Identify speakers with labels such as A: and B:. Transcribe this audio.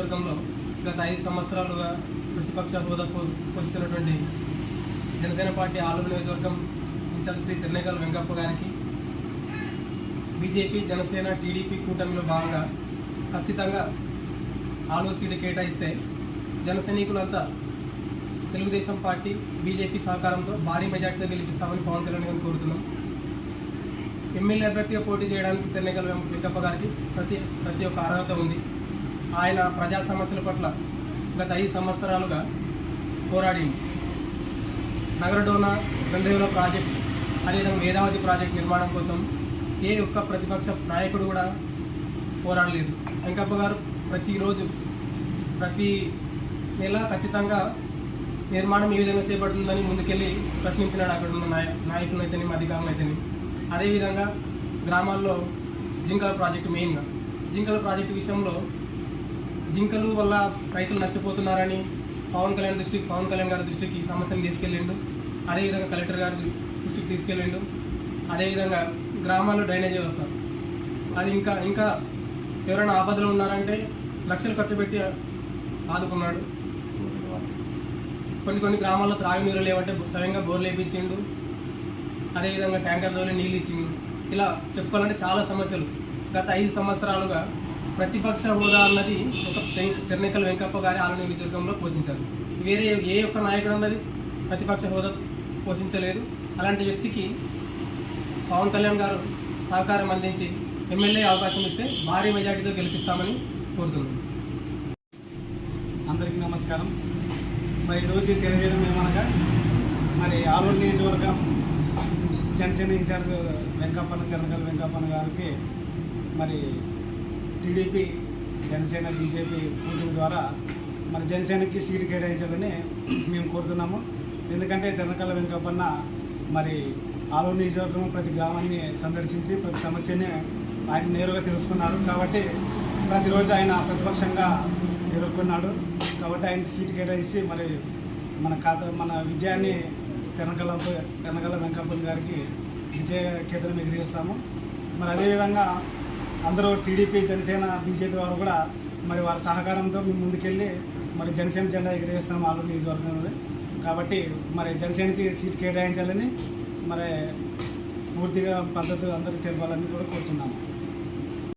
A: గత ఐదు సంవత్సరాలుగా ప్రతిపక్ష హోదా పో- జనసేన పార్టీ ఆలూరు నియోజకవర్గం ఇన్ఛార్జ్ శ్రీ తిరణగల్ వెంకప్ప గారికి బీజేపీ జనసేన టీడీపీ కూటమిలో భాగంగా ఖచ్చితంగా ఆలూరు సీటు కేటాయిస్తే జన సైనికులంతా తెలుగుదేశం పార్టీ బీజేపీ సహకారంతో భారీ మెజార్టీతో గెలిపిస్తామని పవన్ కళ్యాణ్ గారిని కోరుతున్నాం. ఎమ్మెల్యే అభ్యర్థిగా పోటీ చేయడానికి తెన్నగల వెంకప్ప గారికి ప్రతి ప్రతి ఒక్క అర్హత ఉంది. ఆయన ప్రజా సమస్యల పట్ల గత ఐదు సంవత్సరాలుగా పోరాడింది. నగరడోనా గండ్రేవుల ప్రాజెక్ట్ అదేవిధంగా వేదావతి ప్రాజెక్ట్ నిర్మాణం కోసం ఏ ఒక్క ప్రతిపక్ష నాయకుడు కూడా పోరాడలేదు. వెంకప్ప గారు ప్రతిరోజు ప్రతి నెల ఖచ్చితంగా నిర్మాణం ఏ విధంగా చేపడుతుందని ముందుకెళ్ళి ప్రశ్నించినాడు అక్కడ ఉన్న నాయ నాయకులు అయితేనేమి అధికారులు అయితేనేమి అదేవిధంగా గ్రామాల్లో జింకల ప్రాజెక్టు మెయిన్గా. జింకల ప్రాజెక్టు విషయంలో జింకలు వల్ల రైతులు నష్టపోతున్నారని పవన్ కళ్యాణ్ దృష్టికి పవన్ కళ్యాణ్ గారి దృష్టికి ఈ సమస్యను తీసుకెళ్ళిండు. అదేవిధంగా కలెక్టర్ గారి దృష్టికి తీసుకెళ్ళిండు. అదేవిధంగా గ్రామాల్లో డ్రైనేజ్ వ్యవస్థ. అది ఇంకా ఇంకా ఎవరైనా ఆపదలో ఉన్నారంటే లక్షలు ఖర్చు పెట్టి ఆదుకున్నాడు. కొన్ని కొన్ని గ్రామాల్లో త్రాగునీరు లేవంటే స్వయంగా బోర్లు వేయించిండు అదేవిధంగా ట్యాంకర్ ద్వారా నీళ్ళు ఇచ్చిండు. ఇలా చెప్పుకోవాలంటే చాలా సమస్యలు. గత ఐదు సంవత్సరాలుగా ప్రతిపక్ష హోదా అన్నది ఒక తెర్నికల్ వెంకప్ప గారి ఆలయ నియోజకవర్గంలో పోషించారు. వేరే ఏ ఒక్క నాయకుడు అన్నది ప్రతిపక్ష హోదా పోషించలేదు. అలాంటి వ్యక్తికి పవన్ కళ్యాణ్ గారు సహకారం అందించి ఎమ్మెల్యే అవకాశం ఇస్తే భారీ మెజార్టీతో గెలిపిస్తామని కోరుతున్నాను
B: అందరికీ నమస్కారం. మరి ఈరోజు తెలియజేయడం ఏమనగా మరి ఆలూరు నియోజకవర్గం జనసేన ఇన్ఛార్జ్ వెంకప్పన తెలంగాణ వెంకప్పన గారికి మరి టీడీపీ జనసేన బీజేపీ కూటమి ద్వారా మరి జనసేనకి సీటు కేటాయించాలని మేము కోరుతున్నాము. ఎందుకంటే తెలంగాణ వెంకప్పన్న మరి ఆలో నియోజకవర్గం ప్రతి గ్రామాన్ని సందర్శించి ప్రతి సమస్యని ఆయన నేరుగా తెలుసుకున్నారు. కాబట్టి ప్రతిరోజు ఆయన ప్రతిపక్షంగా ఎదుర్కొన్నాడు. కాబట్టి ఆయనకి సీటు కేటాయించి మరి మన ఖాతా మన విజయాన్ని తెనకల తెనకల వెంకప్పన్ గారికి విజయ కేంద్రం ఎగిరేస్తాము మరి అదేవిధంగా అందరూ టీడీపీ జనసేన బీజేపీ వారు కూడా మరి వారి సహకారంతో మేము ముందుకెళ్ళి మరి జనసేన జెండా ఎగిరేస్తాము ఆలూరు నియోజకవర్గంలో. కాబట్టి మరి జనసేనకి సీట్ కేటాయించాలని మరి పూర్తిగా పద్ధతి అందరికీ తెలపాలని కూడా కోరుచున్నాము.